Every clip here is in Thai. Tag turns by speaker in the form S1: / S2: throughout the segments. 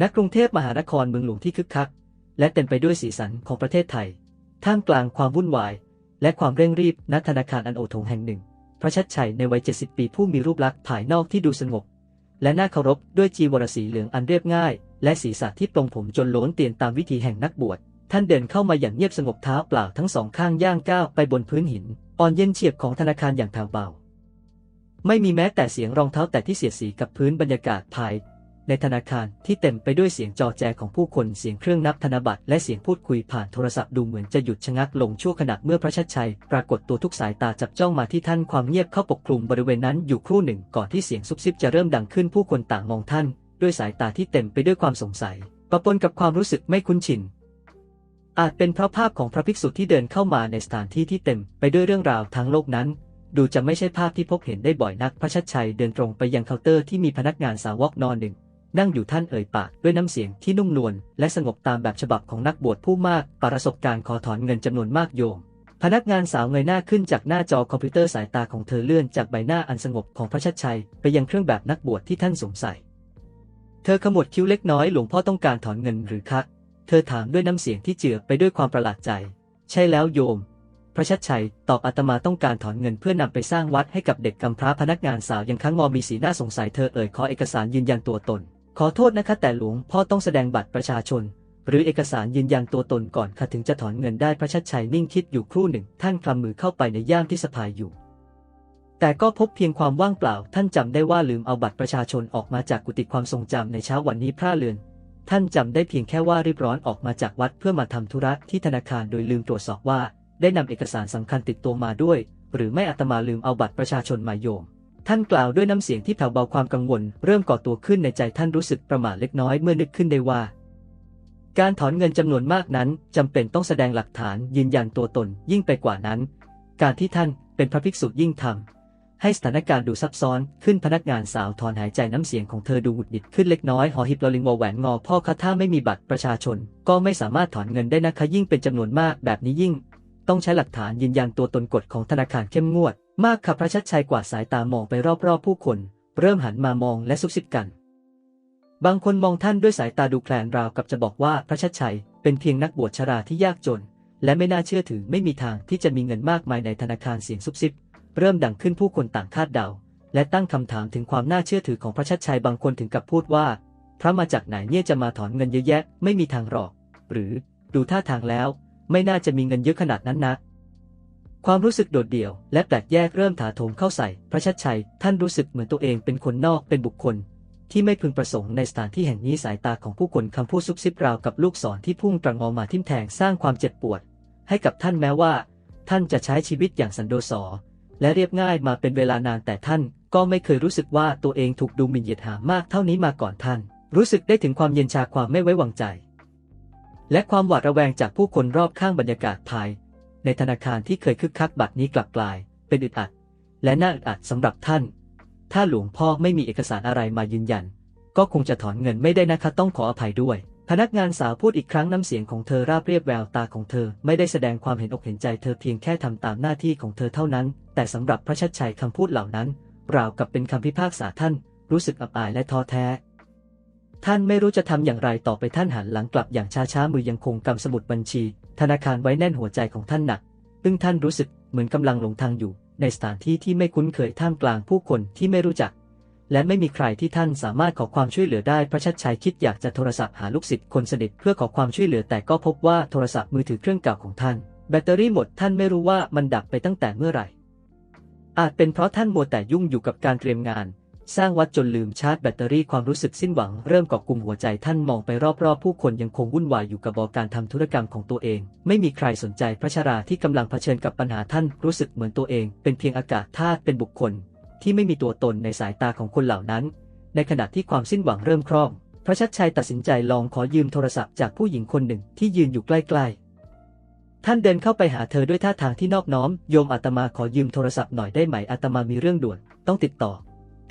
S1: ณกรุงเทพมหานครเมืองหลวงที่คึกคัก และเต็มไปด้วยสีสันของประเทศไทย ท่ามกลางความวุ่นวาย และความเร่งรีบณธนาคารอันโอโถงแห่งหนึ่ง พระชัดชัยในวัย 70 ปีผู้มีรูปลักษณ์ภายนอกที่ดูสงบ และน่าเคารพด้วยจีวรสีเหลืองอันเรียบง่าย และศีรษะที่ปลงผมจนโล้นเตียนตามวิธีแห่งนักบวช ท่านเดินเข้ามาอย่างเงียบสงบเท้าเปล่าทั้งสองข้างย่างก้าวไปบนพื้นหิน อ่อนเย็นเฉียบของธนาคารอย่างทางเบาไม่มีแม้แต่เสียงรองเท้าแตะที่เสียดสีกับพื้นบรรยากาศภาย ในธนาคารที่เต็มไปด้วยเสียงจอแจของผู้คนเสียงเครื่องนับธนบัตรและเสียงพูดคุยผ่านโทรศัพท์ดูเหมือนจะหยุดชะงักลงชั่วขณะเมื่อพระชัดชัย ปรากฏตัวทุกสายตาจับจ้องมาที่ท่านความเงียบเข้าปกคลุมบริเวณนั้นอยู่ครู่หนึ่งก่อนที่เสียงซุบซิบจะเริ่มดังขึ้นผู้คนต่างมองท่าน ด้วยสายตาที่เต็มไปด้วยความสงสัยปะปนกับความรู้สึกไม่คุ้นชินอาจเป็นเพราะภาพของพระภิกษุที่เดินเข้ามาในสถานที่ที่เต็มไปด้วยเรื่องราวทั้งโลกนั้นดูจะไม่ใช่ภาพที่พบเห็นได้บ่อยนัก พระชัดชัยเดินตรงไปยังเคาน์เตอร์ที่มีพนักงานสาวกนอนหนึ่ง นั่งอยู่ท่านเอ่ยปากด้วยน้ำเสียงที่นุ่มนวลและสงบตามแบบฉบับของนักบวชผู้มากประสบการณ์ขอถอนเงินจำนวนมากโยม พนักงานสาวเงยหน้าขึ้นจากหน้าจอคอมพิวเตอร์สายตาของเธอเลื่อนจากใบหน้าอันสงบของพระชัดชัย ไปยังเครื่องแบบนักบวชที่ท่านสวมใส่ เธอขมวดคิ้วเล็กน้อยหลวงพ่อต้องการถอนเงินหรือคะ เธอถามด้วยน้ำเสียงที่เจือไปด้วยความประหลาดใจ ใช่แล้วโยมพระชัดชัยตอบอาตมาต้องการถอนเงินเพื่อนำไปสร้างวัดให้กับเด็กกำพร้าพนักงานสาวยังค้างงอมีสีหน้าสงสัยเธอเอ่ยขอเอกสารยืนยันตัวตน ขอโทษนะคะแต่หลวงพ่อต้องแสดงบัตรประชาชน หรือเอกสารยืนยันตัวตนก่อนค่ะถึงจะถอนเงินได้พระชัดชัยนิ่งคิดอยู่ครู่หนึ่ง ท่านคลำมือเข้าไปในย่ามที่สะพายอยู่ แต่ก็พบเพียงความว่างเปล่า ท่านจำได้ว่าลืมเอาบัตรประชาชนออกมาจากกุฏิความทรงจำในเช้าวันนี้พระเลือน ท่านจำได้เพียงแค่ว่ารีบร้อนออกมาจากวัดเพื่อมาทำธุระที่ธนาคารโดยลืมตรวจสอบว่า ได้นำเอกสารสำคัญติดตัวมาด้วย หรือไม่อาตมาลืมเอาบัตรประชาชนมาโยม ท่านกล่าวด้วยน้ำเสียงที่แผ่วเบาความกังวล เริ่มก่อตัวขึ้นในใจท่านรู้สึกประหม่าเล็กน้อยเมื่อนึกขึ้นได้ว่า การถอนเงินจำนวนมากนั้นจำเป็นต้องแสดงหลักฐานยืนยันตัวตนยิ่งไปกว่านั้น การที่ท่านเป็นพระภิกษุยิ่งทำให้สถานการณ์ดูซับซ้อนขึ้นพนักงานสาวถอนหายใจน้ำเสียงของเธอดูหงุดหงิดขึ้นเล็กน้อยหอหิบลอลิงวอแหวนงอพ่อคะถ้าไม่มีบัตรประชาชน ก็ไม่สามารถถอนเงินได้นะคะยิ่งเป็นจำนวนมากแบบนี้ยิ่ง ต้องใช้หลักฐานยืนยันตัวตนกฎของธนาคารเข้มงวด มากค่ะพระชัดชัยกว่าสายตามองไปรอบๆผู้คน เริ่มหันมามองและซุบซิบกัน บางคนมองท่านด้วยสายตาดูแคลนราวกับจะบอกว่าพระชัดชัย เป็นเพียงนักบวชชราที่ยากจน และไม่น่าเชื่อถือไม่มีทางที่จะมีเงินมากมายในธนาคารเสียงซุบซิบ เริ่มดังขึ้นผู้คนต่างคาดเดา และตั้งคำถามถึงความน่าเชื่อถือของพระชัดชัยบางคนถึงกับพูดว่า พระมาจากไหนเนี่ยจะมาถอนเงินเยอะแยะ ไม่มีทางหรอก หรือดูท่าทางแล้ว ไม่น่าจะมีเงินเยอะขนาดนั้นนะ ความรู้สึกโดดเดี่ยว และแปลกแยกเริ่มถาโถมเข้าใส่ พระชัดชัย ท่านรู้สึกเหมือนตัวเองเป็นคนนอกเป็นบุคคล ที่ไม่พึงประสงค์ในสถานที่แห่งนี้สายตาของผู้คนคำพูดซุบซิบราวกับลูกศรที่พุ่งตรงออกมาทิ่มแทงสร้างความเจ็บปวด ให้กับท่านแม้ว่า ท่านจะใช้ชีวิตอย่างสันโดษและเรียบง่ายมาเป็นเวลานานแต่ท่านก็ไม่เคยรู้สึกว่าตัวเองถูกดูหมิ่นเหยียดหามากเท่านี้มาก่อนท่าน รู้สึกได้ถึงความเย็นชาความไม่ไว้วางใจ และความหวาดระแวงจากผู้คนรอบข้างบรรยากาศภาย ในธนาคารที่เคยคึกคักบัดนี้กลับกลาย เป็นอึดอัด และน่าอึดอัดสำหรับท่าน ถ้าหลวงพ่อไม่มีเอกสารอะไรมายืนยัน ก็คงจะถอนเงินไม่ได้นะคะต้องขออภัยด้วย พนักงานสาวพูดอีกครั้งน้ำเสียงของเธอราบเรียบแววตาของเธอ ไม่ได้แสดงความเห็นอกเห็นใจเธอเพียงแค่ทำตามหน้าที่ของเธอเท่านั้น แต่สำหรับพระชัดชัยคำพูดเหล่านั้นราวกับเป็นคำพิพากษาท่าน รู้สึกอับอายและท้อแท้ ท่านไม่รู้จะทำอย่างไรต่อไปท่านหันหลังกลับอย่างช้าๆมือยังคงกำสมุดบัญชี ธนาคารไว้แน่นหัวใจของท่านหนักซึ่งท่านรู้สึกเหมือนกำลังหลงทางอยู่ ในสถานที่ที่ไม่คุ้นเคยท่ามกลางผู้คนที่ไม่รู้จัก และไม่มีใครที่ท่านสามารถขอความช่วยเหลือได้พระชัดชัยคิดอยากจะโทรศัพท์หาลูกศิษย์คนสนิทเพื่อขอความช่วยเหลือแต่ก็พบว่าโทรศัพท์มือถือเครื่องเก่าของท่าน แบตเตอรี่หมดท่านไม่รู้ว่ามันดับไปตั้งแต่เมื่อไหร่อาจเป็นเพราะท่านมัวแต่ยุ่งอยู่กับการเตรียมงาน สร้างวัดจนลืมชาร์จแบตเตอรี่ความรู้สึกสิ้นหวังเริ่มกาะกลุ่มหัวใจท่านมองไปรอบๆ ผู้คนยังคงวุ่นวายอยู่กับการทำธุรกรรมของตัวเอง ไม่มีใครสนใจพระชราที่กำลังเผชิญกับปัญหาท่านรู้สึกเหมือนตัวเอง เป็นเพียงอากาศธาตุเป็นบุคคล ที่ไม่มีตัวตนในสายตาของคนเหล่านั้น ในขณะที่ความสิ้นหวังเริ่มคร่องพระชัดชัยตัดสินใจลองขอยืมโทรศัพท์จากผู้หญิงคนหนึ่งที่ยืนอยู่ใกล้ๆ ท่านเดินเข้าไปหาเธอด้วยท่าทางที่นอบน้อม โยมอาตมาขอยืมโทรศัพท์หน่อยได้ไหมอาตมามีเรื่องด่วน ต้องติดต่อ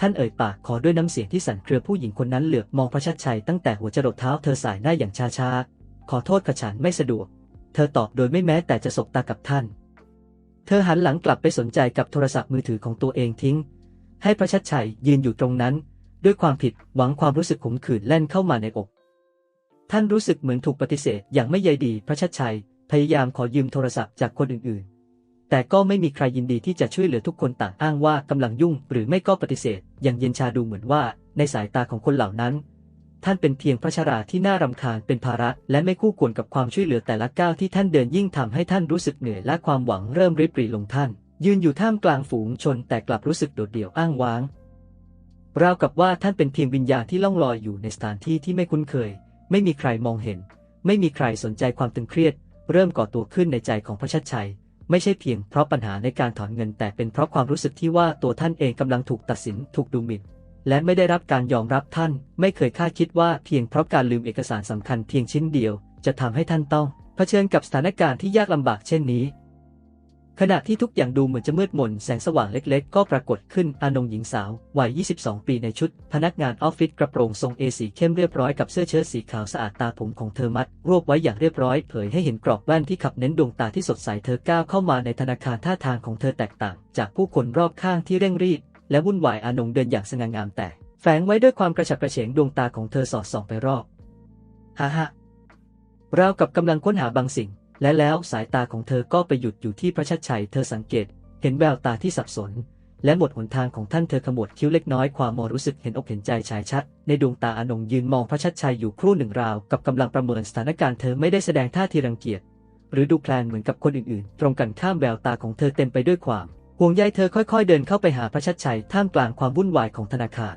S1: ท่านเอ่ยปากขอด้วยน้ำเสียงที่สั่นเครือผู้หญิงคนนั้นเหลือบมองพระชัดชัยตั้งแต่หัวจรดเท้าเธอสายหน้าอย่างช้าๆ ขอโทษกระฉันไม่สะดวก เธอตอบโดยไม่แม้แต่จะสบตากับท่าน เธอหันหลังกลับไปสนใจกับโทรศัพท์มือถือของตัวเองทิ้ง ให้พระชัดชัยยืนอยู่ตรงนั้น ด้วยความผิดหวังความรู้สึกขมขื่นแล่นเข้ามาในอก ท่านรู้สึกเหมือนถูกปฏิเสธอย่างไม่ใยดีพระชัดชัยพยายามขอยืมโทรศัพท์จากคนอื่นๆ แต่ก็ไม่มีใครยินดีที่จะช่วยเหลือทุกคนต่างอ้างว่ากำลังยุ่ง หรือไม่ก็ปฏิเสธ อย่างเย็นชาดูเหมือนว่า ในสายตาของคนเหล่านั้น ท่านเป็นเพียงพระชราที่น่ารำคาญเป็นภาระ และไม่คู่ควรกับความช่วยเหลือแต่ละก้าวที่ท่านเดินยิ่งทำให้ท่านรู้สึกเหนื่อยและความหวังเริ่มริบหรี่ลงท่าน ยืนอยู่ท่ามกลางฝูงชนแต่กลับรู้สึกโดดเดี่ยวอ้างว้างราวกับว่าท่านเป็นเพียงวิญญาณที่ล่องลอยอยู่ในสถานที่ที่ไม่คุ้นเคย ไม่มีใครมองเห็น ไม่มีใครสนใจความตึงเครียด เริ่มก่อตัวขึ้นในใจของพระชัดชัย ไม่ใช่เพียงเพราะปัญหาในการถอนเงินแต่เป็นเพราะความรู้สึกที่ว่าตัวท่านเองกำลังถูกตัดสินถูกดูหมิ่นและไม่ได้รับการยอมรับท่าน ไม่เคยคาดคิดว่าเพียงเพราะการลืมเอกสารสำคัญเพียงชิ้นเดียว จะทำให้ท่านต้องเผชิญกับสถานการณ์ที่ยากลำบากเช่นนี้ ขณะที่ทุกอย่างดูเหมือนจะมืดมนแสงสว่างเล็กๆ ก็ปรากฏขึ้นอานงหญิงสาว วัย 22 ปีในชุด พนักงานออฟฟิศกระโปรงทรงเอสีเข้มเรียบร้อยกับเสื้อเชิ้ตสีขาวสะอาดตาผมของเธอมัด รวบไว้อย่างเรียบร้อยเผยให้เห็นกรอบแว่นที่ขับเน้นดวงตาที่สดใสเธอก้าวเข้ามาในธนาคารท่าทางของเธอแตกต่าง จากผู้คนรอบข้างที่เร่งรีบและวุ่นวายอานงเดินอย่างสง่างามแต่ แฝงไว้ด้วยความกระฉับกระเฉงดวงตาของเธอสอดส่องไปรอบฮ่าฮ่าราวกับกำลังค้นหาบางสิ่ง และแล้วสายตาของเธอก็ไปหยุดอยู่ที่พระชัดชัย เธอสังเกต เห็นแววตาที่สับสน และหมดหนทางของท่านเธอขมวดคิ้วเล็กน้อยความมอรู้สึกเห็นอกเห็นใจชายชัด ในดวงตาอนงยืนมองพระชัดชัยอยู่ครู่หนึ่งราว กับกำลังประเมินสถานการณ์เธอไม่ได้แสดงท่าทีรังเกียจ หรือดูแคลนเหมือนกับคนอื่นๆ ตรงกันข้ามแววตาของเธอเต็มไปด้วยความห่วงใยเธอค่อยๆ เดินเข้าไปหาพระชัดชัยท่ามกลางความวุ่นวายของธนาคาร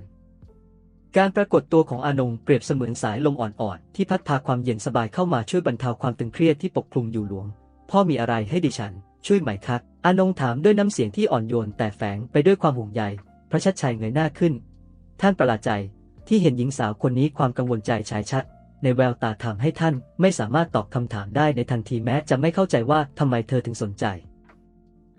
S1: การปรากฏตัวของอานงเปรียบเสมือนสายลมอ่อนๆที่พัดพาความเย็นสบายเข้ามาช่วยบรรเทาความตึงเครียดที่ปกคลุมอยู่หลวง พ่อมีอะไรให้ดิฉัน ช่วยไหมครับอานงถามด้วยน้ำเสียงที่อ่อนโยนแต่แฝงไปด้วยความห่วงใย พระชัดชัยเงยหน้าขึ้น ท่านประหลาดใจที่เห็นหญิงสาวคนนี้ความกังวลใจชายชัด ในแววตาทำให้ท่านไม่สามารถตอบคำถามได้ในทันทีแม้จะไม่เข้าใจว่าทำไมเธอถึงสนใจ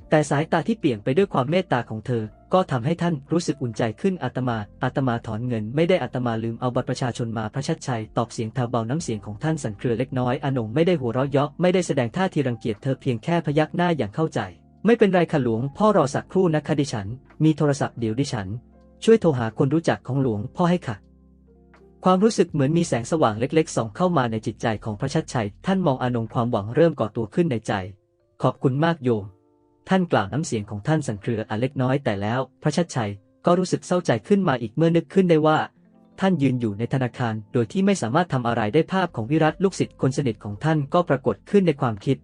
S1: แต่สายตาที่เปลี่ยมไปด้วยความเมตตาของเธอ ก็ทำให้ท่านรู้สึกอุ่นใจขึ้นอาตมาอาตมาถอนเงินไม่ได้อาตมาลืมเอาบัตรประชาชนมาพระชัดชัยตอบเสียงแผ่วเบาน้ำเสียงของท่านสั่นเครือเล็กน้อยอนงไม่ได้หัวเราะเยาะไม่ได้แสดงท่าทีรังเกียจเธอเพียงแค่พยักหน้าอย่างเข้าใจ ไม่เป็นไรค่ะหลวงพ่อรอสักครู่นะคะดิฉัน มีโทรศัพท์เดี๋ยวดิฉัน ช่วยโทรหาคนรู้จักของหลวงพ่อให้ค่ะความรู้สึกเหมือนมีแสงสว่างเล็กๆส่องเข้ามาในจิตใจของพระชัดชัย ท่านมองอนงความหวังเริ่มก่อตัวขึ้นในใจ ขอบคุณมากโยม ท่านกล่าวน้ำเสียงของท่านสั่นเครืออันเล็กน้อยแต่แล้ว พระชัดชัยก็รู้สึกเศร้าใจขึ้นมาอีกเมื่อนึกขึ้นได้ว่า ท่านยืนอยู่ในธนาคาร โดยที่ไม่สามารถทำอะไรได้ภาพของวิรัตลูกศิษย์คนสนิทของท่านก็ปรากฏขึ้นในความคิด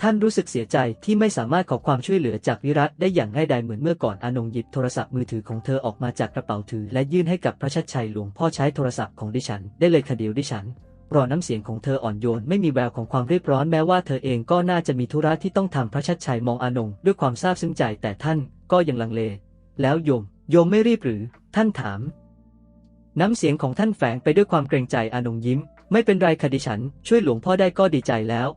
S1: ท่านรู้สึกเสียใจที่ไม่สามารถขอความช่วยเหลือจากวิรัตได้อย่างง่ายดายเหมือนเมื่อก่อนอานงหยิบโทรศัพท์มือถือของเธอออกมาจากกระเป๋าถือ และยื่นให้กับพระชัดชัยหลวงพ่อใช้โทรศัพท์ของดิฉัน ได้เลยคดียวดิฉัน รอน้ำเสียงของเธออ่อนโยนไม่มีแววของความรีบร้อนแม้ว่าเธอเองก็น่าจะมีธุระที่ต้องทำพระชัดชัยมองอานงด้วยความซาบซึ้งใจแต่ท่านก็ยังลังเล แล้วโยม โยมไม่รีบหรือ ท่านถาม น้ำเสียงของท่านแฝงไปด้วยความเกรงใจอานงยิ้ม ไม่เป็นไรคดิฉัน ช่วยหลวงพ่อได้ก็ดีใจแล้ว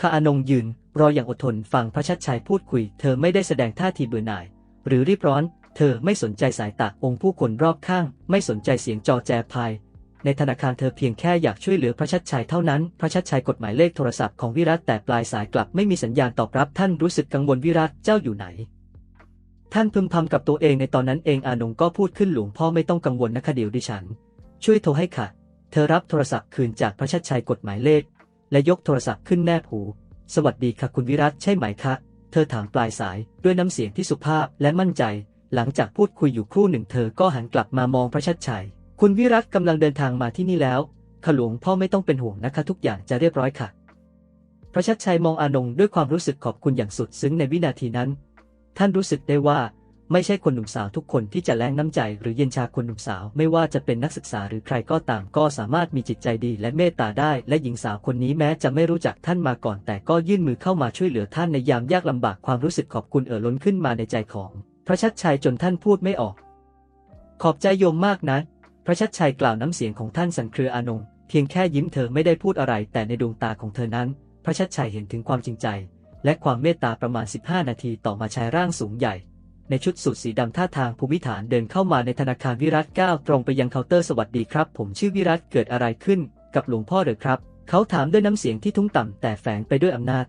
S1: ข้าอานงยืน รออย่างอดทนฟังพระชัดชัยพูดคุย เธอไม่ได้แสดงท่าทีเบื่อหน่าย หรือรีบร้อน เธอไม่สนใจสายตาองค์ผู้คนรอบข้าง ไม่สนใจเสียงจอแจภาย ในธนาคารเธอเพียงแค่อยากช่วยเหลือพระชัดชัยเท่านั้น พระชัดชัยกดหมายเลขโทรศัพท์ของวิรัตแต่ปลายสายกลับไม่มีสัญญาณตอบรับท่านรู้สึกกังวลวิรัตเจ้าอยู่ไหน ท่านพึมพำกับตัวเองในตอนนั้นเองอานงก็พูดขึ้นหลวงพ่อไม่ต้องกังวลนะคะเดี๋ยวดิฉัน ช่วยโทรให้ค่ะ เธอรับโทรศัพท์คืนจากพระชัดชัยกดหมายเลข และยกโทรศัพท์ขึ้นแนบหู สวัสดีค่ะคุณวิรัตใช่ไหมคะ เธอถามปลายสายด้วยน้ำเสียงที่สุภาพและมั่นใจ หลังจากพูดคุยอยู่ครู่หนึ่งเธอก็หันกลับมามองพระชัดชัย คุณวิรัตกำลังเดินทางมาที่นี่แล้วขหลวงพ่อไม่ต้องเป็นห่วงนะคะ ทุกอย่างจะเรียบร้อยค่ะพระชัดชัยมองอานงด้วยความรู้สึกขอบคุณอย่างสุดซึ้งในวินาทีนั้น ท่านรู้สึกได้ว่าไม่ใช่คนหนุ่มสาวทุกคนที่จะแรงน้ำใจหรือเย็นชาคนหนุ่มสาวไม่ว่าจะเป็นนักศึกษาหรือใครก็ตามก็สามารถมีจิตใจดีและเมตตาได้ และหญิงสาวคนนี้แม้จะไม่รู้จักท่านมาก่อน แต่ก็ยื่นมือเข้ามาช่วยเหลือท่านในยามยากลำบากความรู้สึกขอบคุณเอ่อล้นขึ้นมาในใจของ พระชัดชัยจนท่านพูดไม่ออก ขอบใจโยมมากนะ ระชัดชัยกล่าวน้ำเสียงของท่านสันเครืออานงเพียงแค่ยิ้มเธอไม่ได้พูดอะไร แต่ในดวงตาของเธอนั้น พระชัดชัยเห็นถึงความจริงใจ และความเมตตาประมาณ 15 นาทีต่อมาชายร่างสูงใหญ่ ในชุดสูทสีดำท่าทางภูมิฐานเดินเข้ามาในธนาคารวิรัตก้าวตรงไปยังเคาน์เตอร์สวัสดีครับ ผมชื่อวิรัตเกิดอะไรขึ้น กับหลวงพ่อหรือครับ เขาถามด้วยน้ำเสียงที่ทุ้มต่ำแต่แฝงไปด้วยอำนาจ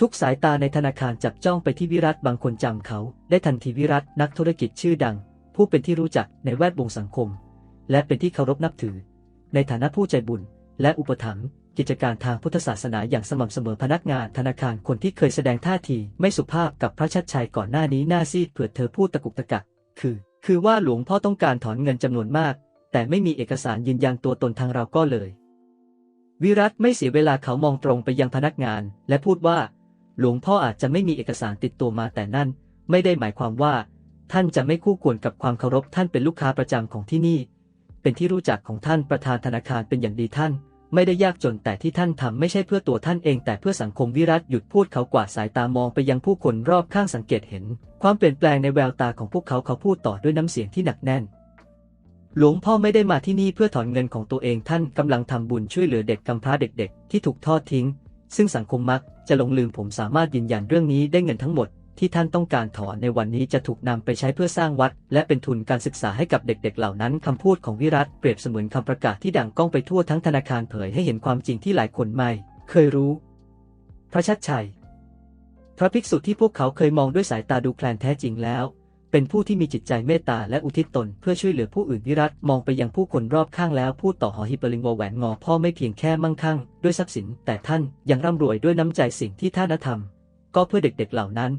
S1: ทุกสายตาในธนาคารจับจ้องไปที่วิรัตบางคนจำเขา ได้ทันทีวิรัตนักธุรกิจชื่อดัง ผู้เป็นที่รู้จักในแวดวงสังคม และเป็นที่เคารพนับถือ ในฐานะผู้ใจบุญ และอุปถัมภ์กิจการทางพุทธศาสนาอย่างสม่ำเสมอพนักงานธนาคารคนที่เคยแสดงท่าทีไม่สุภาพกับพระชัดชัยก่อนหน้านี้หน้าซีดเผื่อเธอพูดตะกุกตะกักคือ คือว่าหลวงพ่อต้องการถอนเงินจำนวนมาก แต่ไม่มีเอกสารยืนยันตัวตนทางเราก็เลย วิรัตไม่เสียเวลาเขามองตรงไปยังพนักงาน และพูดว่า หลวงพ่ออาจจะไม่มีเอกสารติดตัวมาแต่นั่น ไม่ได้หมายความว่า ท่านจะไม่คู่ควรกับความเคารพท่านเป็นลูกค้าประจำของที่นี่ เป็นที่รู้จักของท่านประธานธนาคารเป็นอย่างดีท่าน ไม่ได้ยากจนแต่ที่ท่านทำไม่ใช่เพื่อตัวท่านเองแต่เพื่อสังคมวิรัตหยุดพูดเขากวาดสายตามองไปยังผู้คนรอบข้างสังเกตเห็น ความเปลี่ยนแปลงในแววตาของพวกเขาเขาพูดต่อด้วยน้ำเสียงที่หนักแน่น หลวงพ่อไม่ได้มาที่นี่เพื่อถอนเงินของตัวเองท่านกำลังทำบุญช่วยเหลือเด็กกำพร้าเด็ก ๆ ที่ถูกทอดทิ้ง ซึ่งสังคมมักจะหลงลืมผมสามารถยืนยันเรื่องนี้ได้เงินทั้งหมด ที่ท่านต้องการถอนในวันนี้จะถูกนำไปใช้เพื่อสร้างวัด และเป็นทุนการศึกษาให้กับเด็กๆ เหล่านั้นคำพูดของวิรัตเปรียบเสมือนคำประกาศที่ดังก้องไปทั่วทั้งธนาคารเผยให้เห็นความจริงที่หลายคนไม่ เคยรู้ พระชัดชัย พระภิกษุที่พวกเขาเคยมองด้วยสายตาดูแคลนแท้จริงแล้ว เป็นผู้ที่มีจิตใจเมตตาและอุทิศตน เพื่อช่วยเหลือผู้อื่นวิรัตมองไปยังผู้คนรอบข้างแล้วพูดต่อหอฮิปร์ลิงวอแหวนงอพ่อไม่เพียงแค่มั่งคั่ง ด้วยทรัพย์สิน แต่ท่านยังร่ำรวยด้วยน้ำใจสิ่งที่ท่านทำก็เพื่อเด็กๆเหล่านั้น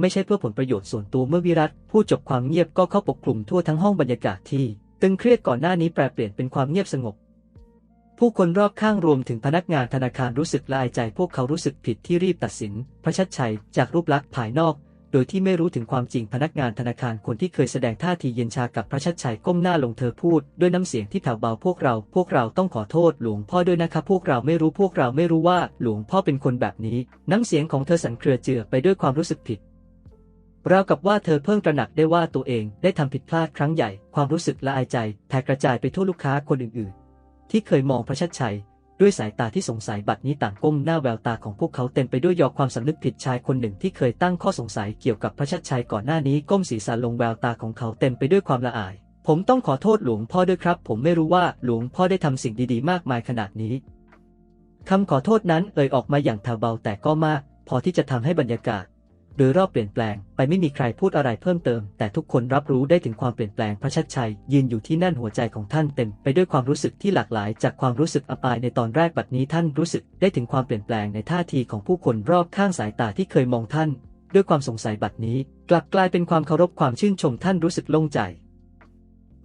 S1: ไม่ใช่เพื่อผลประโยชน์ส่วนตัวเมื่อวิรัตพูดจบความเงียบก็เข้าปกคลุมทั่วทั้งห้องบรรยากาศที่ตึงเครียดก่อนหน้านี้แปรเปลี่ยนเป็นความเงียบสงบ ผู้คนรอบข้างรวมถึงพนักงานธนาคารรู้สึกละอายใจพวกเขารู้สึกผิดที่รีบตัดสิน พระชัดชัยจากรูปลักษณ์ภายนอก โดยที่ไม่รู้ถึงความจริงพนักงานธนาคารคนที่เคยแสดงท่าทีเย็นชากับพระชัดชัยก้มหน้าลงเธอพูด ด้วยน้ำเสียงที่แผ่วเบาพวกเรา พวกเราต้องขอโทษหลวงพ่อด้วยนะครับพวกเราไม่รู้พวกเราไม่รู้ว่าหลวงพ่อเป็นคนแบบนี้ น้ำเสียงของเธอสั่นเครือเจือไปด้วยความรู้สึกผิด ราวกับว่าเธอเพิ่งตระหนักได้ว่าตัวเองได้ทำผิดพลาดครั้งใหญ่ ความรู้สึกละอายใจแผ่กระจายไปทั่วลูกค้าคนอื่นๆ ที่เคยมองพระชัดชัย ด้วยสายตาที่สงสัยบัดนี้ต่างก้มหน้าแววตาของพวกเขาเต็มไปด้วยยอความสำนึกผิดชายคนหนึ่งที่เคยตั้งข้อสงสัยเกี่ยวกับพระชัดชัยก่อนหน้านี้ก้มศีรษะลงแววตาของเขาเต็มไปด้วยความละอาย ผมต้องขอโทษหลวงพ่อด้วยครับ ผมไม่รู้ว่าหลวงพ่อได้ทำสิ่งดีๆ มากมายขนาดนี้คำขอโทษนั้นเอ่ยออกมาอย่างแผ่วเบาแต่ก็มาก พอที่จะทำให้บรรยากาศ โดยรอบเปลี่ยนแปลงไปไม่มีใครพูดอะไรเพิ่มเติม แต่ทุกคนรับรู้ได้ถึงความเปลี่ยนแปลงพระชัดชัย ยืนอยู่ที่นั่นหัวใจของท่านเต็มไปด้วยความรู้สึกที่หลากหลาย จากความรู้สึกอับอายในตอนแรกบัดนี้ท่านรู้สึกได้ถึงความเปลี่ยนแปลงในท่าทีของผู้คนรอบข้างสายตาที่เคยมองท่าน ด้วยความสงสัยบัดนี้ กลับกลายเป็นความเคารพความชื่นชมท่านรู้สึกโล่งใจ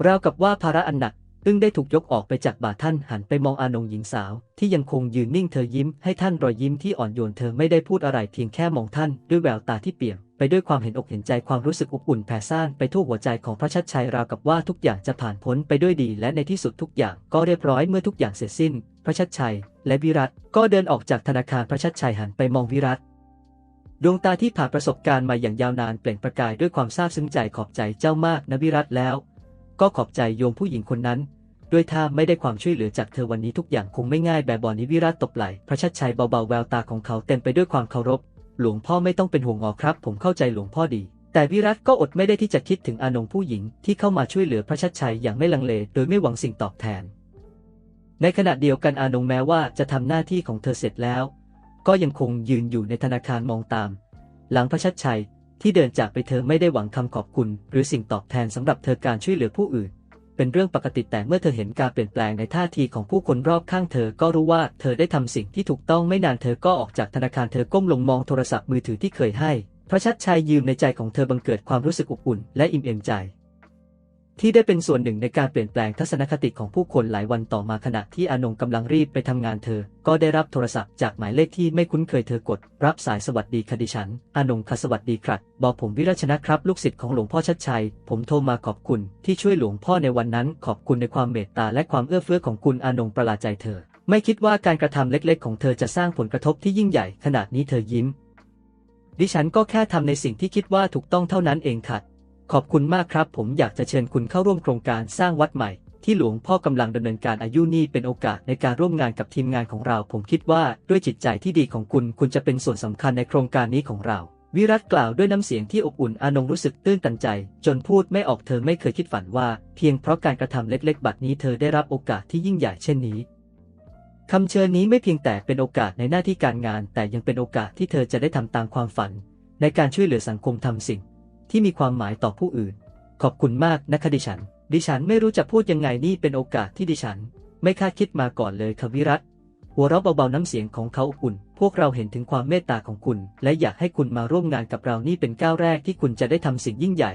S1: ราวกับว่าภาระอันหนัก อึ้งได้ถูกยกออกไปจากบ่าท่านหันไปมองอานงหญิงสาว ที่ยังคงยืนนิ่งเธอยิ้มให้ท่านรอยยิ้มที่อ่อนโยนเธอไม่ได้พูดอะไรเพียงแค่มองท่านด้วยแววตาที่เปี่ยมไปด้วยความเห็นอกเห็นใจความรู้สึกอบอุ่นแผ่ซ่านไปทั่วหัวใจของพระชัดชัยราวกับว่าทุกอย่างจะผ่านพ้นไปด้วยดีและในที่สุดทุกอย่างก็เรียบร้อยเมื่อทุกอย่างเสร็จสิ้น พระชัดชัย และวิรัตก็เดินออกจากธนาคารพระชัดชัยหันไปมองวิรัตดวงตาที่ผ่านประสบการณ์มาอย่างยาวนานเปล่งประกายด้วยความซาบซึ้งใจขอบใจเจ้ามากนะวิรัตแล้ว ก็ขอบใจโยมผู้หญิงคนนั้น ด้วยถ้าไม่ได้ความช่วยเหลือจากเธอวันนี้ทุกอย่างคงไม่ง่ายแบบบอนี้วิรัตตบไหลพระชัดชัยเบาๆแววตาของเขาเต็มไปด้วยความเคารพ หลวงพ่อไม่ต้องเป็นห่วงหรอครับ ผมเข้าใจหลวงพ่อดี แต่วิรัตก็อดไม่ได้ที่จะคิดถึงอานงผู้หญิงที่เข้ามาช่วยเหลือพระชัดชัยอย่างไม่ลังเล โดยไม่หวังสิ่งตอบแทน ในขณะเดียวกันอานงแม้ว่าจะทำหน้าที่ของเธอเสร็จแล้ว ก็ยังคงยืนอยู่ในธนาคารมองตาม หลังพระชัดชัย ที่เดินจากไปเธอไม่ได้หวังคำขอบคุณ หรือสิ่งตอบแทนสำหรับเธอการช่วยเหลือผู้อื่น เป็นเรื่องปกติแต่เมื่อเธอเห็นการเปลี่ยนแปลงในท่าทีของผู้คนรอบข้างเธอก็รู้ว่าเธอได้ทำสิ่งที่ถูกต้องไม่นานเธอก็ออกจากธนาคารเธอก้มลงมองโทรศัพท์มือถือที่เคยให้พระชัดชัยยืมในใจของเธอบังเกิดความรู้สึกอบอุ่นและอิ่มเอมใจ ที่ได้เป็นส่วนหนึ่งในการเปลี่ยนแปลงทัศนคติของผู้คนหลายวันต่อมาขณะที่อานงกำลังรีบไปทำงานเธอ ก็ได้รับโทรศัพท์จากหมายเลขที่ไม่คุ้นเคยเธอกด รับสายสวัสดีคดิฉัน อานงคสวัสดีครับ บอกผมวิรัชนะครับ ลูกศิษย์ของหลวงพ่อชัดชัย ผมโทรมาขอบคุณ ที่ช่วยหลวงพ่อในวันนั้น ขอบคุณในความเมตตาและความเอื้อเฟื้อของคุณอานงประหลาดใจเธอ ไม่คิดว่าการกระทำเล็กๆ ของเธอจะสร้างผลกระทบที่ยิ่งใหญ่ ขนาดนี้เธอยิ้ม ดิฉันก็แค่ทำในสิ่งที่คิดว่าถูกต้องเท่านั้นเองค่ะ ขอบคุณมากครับ ผมอยากจะเชิญคุณเข้าร่วมโครงการสร้างวัดใหม่ ที่หลวงพ่อกำลังดำเนินการอายุนี่เป็นโอกาสในการร่วมงานกับทีมงานของเรา ผมคิดว่าด้วยจิตใจที่ดีของคุณ คุณจะเป็นส่วนสำคัญในโครงการนี้ของเราวิรัตกล่าวด้วยน้ำเสียงที่อบอุ่น อานงรู้สึกตื้นตันใจ จนพูดไม่ออกเธอไม่เคยคิดฝันว่า เพียงเพราะการกระทำเล็กๆ บัดนี้เธอได้รับโอกาสที่ยิ่งใหญ่เช่นนี้คำเชิญนี้ไม่เพียงแต่เป็นโอกาสในหน้าที่การงาน แต่ยังเป็นโอกาสที่เธอจะได้ทำตามความฝัน ในการช่วยเหลือสังคมทำสิ่ง ที่มีความหมายต่อผู้อื่น ขอบคุณมากนะคะดิฉัน ดิฉันไม่รู้จะพูดยังไงนี่เป็นโอกาสที่ดิฉัน ไม่คาดคิดมาก่อนเลยค่ะวิรัตหัวเราะเบาๆน้ำเสียงของเขาอุ่น พวกเราเห็นถึงความเมตตาของคุณ และอยากให้คุณมาร่วมงานกับเรานี่เป็นก้าวแรกที่คุณจะได้ทำสิ่งยิ่งใหญ่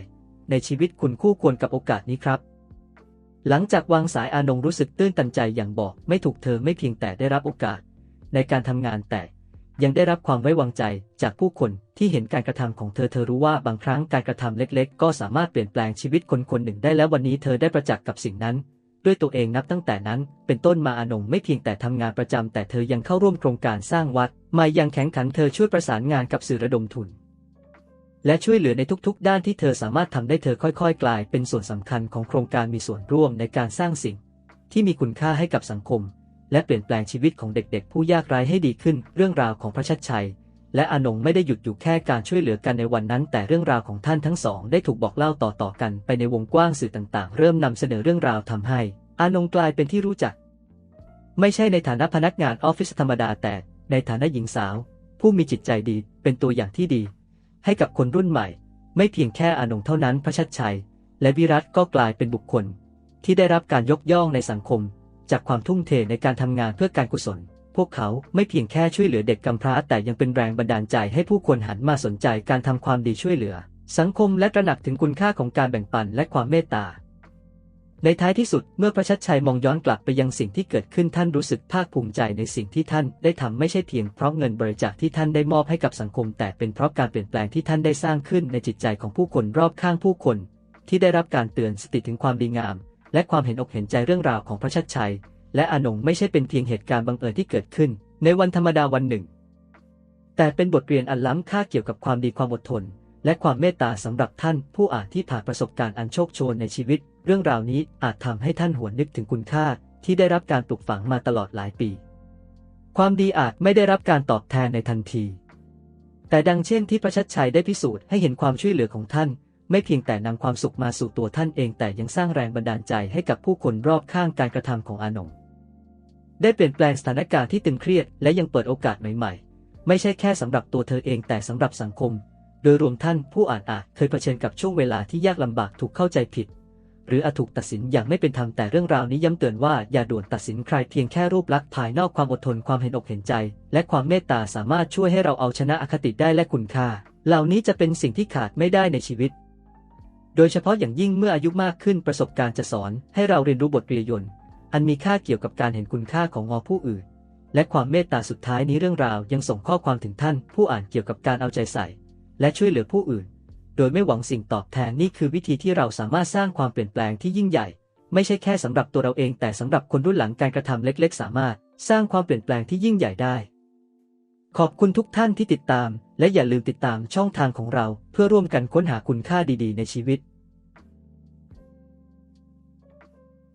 S1: ในชีวิตคุณคู่ควรกับโอกาสนี้ครับ หลังจากวางสายอานงรู้สึกตื้นตันใจอย่างบอก ไม่ถูกเธอไม่เพียงแต่ได้รับโอกาส ในการทำงานแต่ ยังได้รับความไว้วางใจจากผู้คนที่เห็นการกระทำของเธอเธอรู้ว่าบางครั้งการกระทำเล็กๆ ก็สามารถเปลี่ยนแปลงชีวิตคนคนหนึ่งได้แล้ววันนี้เธอได้ประจักษ์กับสิ่งนั้น ด้วยตัวเองนับตั้งแต่นั้น เป็นต้นมาอานงไม่เพียงแต่ทำงานประจำแต่เธอยังเข้าร่วมโครงการสร้างวัดมายังแข็งขันเธอช่วยประสานงานกับสื่อระดมทุน และช่วยเหลือในทุกๆ ด้านที่เธอสามารถทำได้เธอค่อยๆ กลายเป็นส่วนสำคัญของโครงการมีส่วนร่วมในการสร้างสิ่ง ที่มีคุณค่าให้กับสังคม และเปลี่ยนแปลงชีวิตของเด็กๆ ผู้ยากไร้ให้ดีขึ้น เรื่องราวของพระชัดชัย และอานงไม่ได้หยุดอยู่แค่การช่วยเหลือกันในวันนั้น แต่เรื่องราวของท่านทั้งสอง ได้ถูกบอกเล่าต่อๆกันไปในวงกว้างสื่อต่างๆ เริ่มนำเสนอเรื่องราวทำให้อานงกลายเป็นที่รู้จัก ไม่ใช่ในฐานะพนักงานออฟฟิศธรรมดาแต่ในฐานะหญิงสาว ผู้มีจิตใจดีเป็นตัวอย่างที่ดี ให้กับคนรุ่นใหม่ ไม่เพียงแค่อานงเท่านั้นพระชัดชัย และวิรัตก็กลายเป็นบุคคล ที่ได้รับการยกย่องในสังคม จากความทุ่มเทในการทำงานเพื่อการกุศล พวกเขาไม่เพียงแค่ช่วยเหลือเด็กกำพร้า แต่ยังเป็นแรงบันดาลใจให้ผู้คนหันมาสนใจการทำความดีช่วยเหลือ สังคมและตระหนักถึงคุณค่าของการแบ่งปันและความเมตตา ในท้ายที่สุดเมื่อพระชัดชัยมองย้อนกลับไปยังสิ่งที่เกิดขึ้นท่านรู้สึกภาคภูมิใจในสิ่งที่ท่านได้ทำไม่ใช่เพียงเพราะเงินบริจาคที่ท่านได้มอบให้กับสังคม แต่เป็นเพราะการเปลี่ยนแปลงที่ท่านได้สร้างขึ้นในจิตใจของผู้คนรอบข้างผู้คน ที่ได้รับการเตือนสติถึงความดีงาม และความเห็นอกเห็นใจเรื่องราวของพระชัดชัย และอานงไม่ใช่เป็นเพียงเหตุการณ์บังเอิญที่เกิดขึ้น ในวันธรรมดาวันหนึ่ง แต่เป็นบทเรียนอันล้ำค่าเกี่ยวกับความดีความอดทน และความเมตตาสำหรับท่าน ผู้อ่านที่ผ่านประสบการณ์อันโชคโชนในชีวิต เรื่องราวนี้อาจทำให้ท่านหวนนึกถึงคุณค่า ที่ได้รับการปลูกฝังมาตลอดหลายปี ความดีอาจไม่ได้รับการตอบแทนในทันที แต่ดังเช่นที่พระชัดชัยได้พิสูจน์ให้เห็นความช่วยเหลือของท่าน ไม่เพียงแต่นำความสุขมาสู่ตัวท่านเองแต่ยังสร้างแรงบันดาลใจให้กับผู้คนรอบข้างการกระทำของอานงได้เปลี่ยนแปลงสถานการณ์ที่ตึงเครียด และยังเปิดโอกาสใหม่ๆ ไม่ใช่แค่สำหรับตัวเธอเองแต่สำหรับสังคม โดยรวมท่านผู้อ่านอาจเคยเผชิญกับช่วงเวลาที่ยากลำบากถูกเข้าใจผิด หรืออาจถูกตัดสินอย่างไม่เป็นธรรมแต่เรื่องราวนี้ย้ำเตือนว่าอย่าด่วนตัดสินใครเพียงแค่รูปลักษณ์ภายนอกความอดทนความเห็นอกเห็นใจ และความเมตตาสามารถช่วยให้เราเอาชนะอคติได้และคุณค่า เหล่านี้จะเป็นสิ่งที่ขาดไม่ได้ในชีวิต โดยเฉพาะอย่างยิ่งเมื่ออายุมากขึ้นประสบการณ์จะสอนให้เราเรียนรู้บทเรียนอันมีค่าเกี่ยวกับการเห็นคุณค่าของงอผู้อื่น และความเมตตาสุดท้ายนี้เรื่องราวยังส่งข้อความถึงท่าน ผู้อ่านเกี่ยวกับการเอาใจใส่ และช่วยเหลือผู้อื่น โดยไม่หวังสิ่งตอบแทนนี่คือวิธีที่เราสามารถสร้างความเปลี่ยนแปลงที่ยิ่งใหญ่ ไม่ใช่แค่สำหรับตัวเราเอง แต่สำหรับคนรุ่นหลังการกระทำเล็ก ๆ สามารถ สร้างความเปลี่ยนแปลงที่ยิ่งใหญ่ได้ ขอบคุณทุกท่านที่ติดตาม และอย่าลืมติดตามช่องทางของเรา เพื่อร่วมกันค้นหาคุณค่าดีๆ ในชีวิต